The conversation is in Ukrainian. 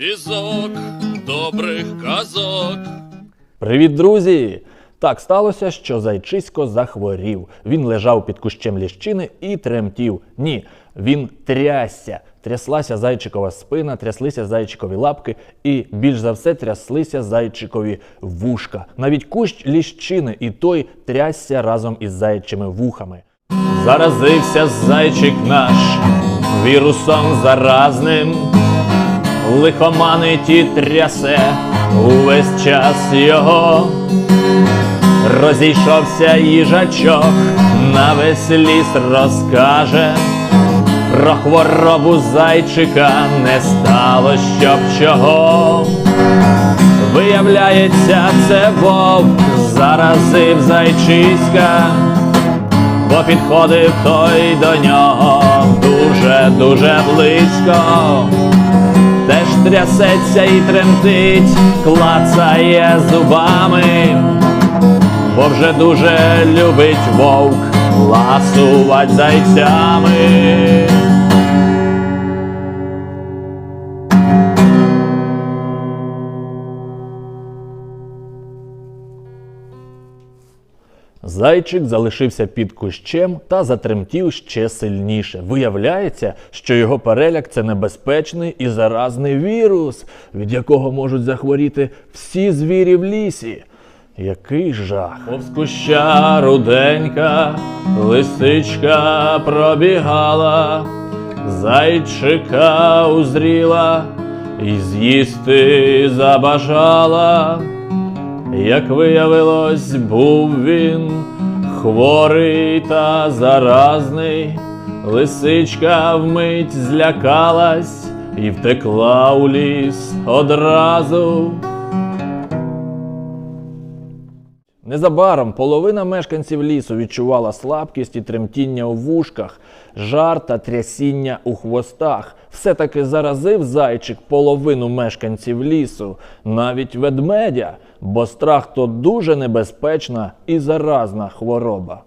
Візок добрих казок. Привіт, друзі! Так сталося, що зайчисько захворів. Він лежав під кущем ліщини і тремтів. Ні, він трясся. Тряслася зайчикова спина, тряслися зайчикові лапки, і більш за все тряслися зайчикові вушка. Навіть кущ ліщини, і той трясся разом із зайчими вухами. Заразився зайчик наш вірусом заразним. Лихоманить і трясе увесь час його. Розійшовся їжачок, на весь ліс розкаже. Про хворобу зайчика не стало щоб чого. Виявляється, це вовк заразив зайчиська, бо підходив той до нього дуже-дуже близько. Трясеться і тремтить, клацає зубами, бо вже дуже любить вовк ласувать зайцями. Зайчик залишився під кущем та затремтів ще сильніше. Виявляється, що його переляк це небезпечний і заразний вірус, від якого можуть захворіти всі звірі в лісі. Який жах. Повз куща руденька, лисичка пробігала, зайчика узріла і з'їсти забажала. Як виявилось, був він хворий та заразний, лисичка вмить злякалась і втекла у ліс одразу. Незабаром половина мешканців лісу відчувала слабкість і тремтіння у вушках, жар та трясіння у хвостах. Все-таки заразив зайчик половину мешканців лісу, навіть ведмедя, бо страх то дуже небезпечна і заразна хвороба.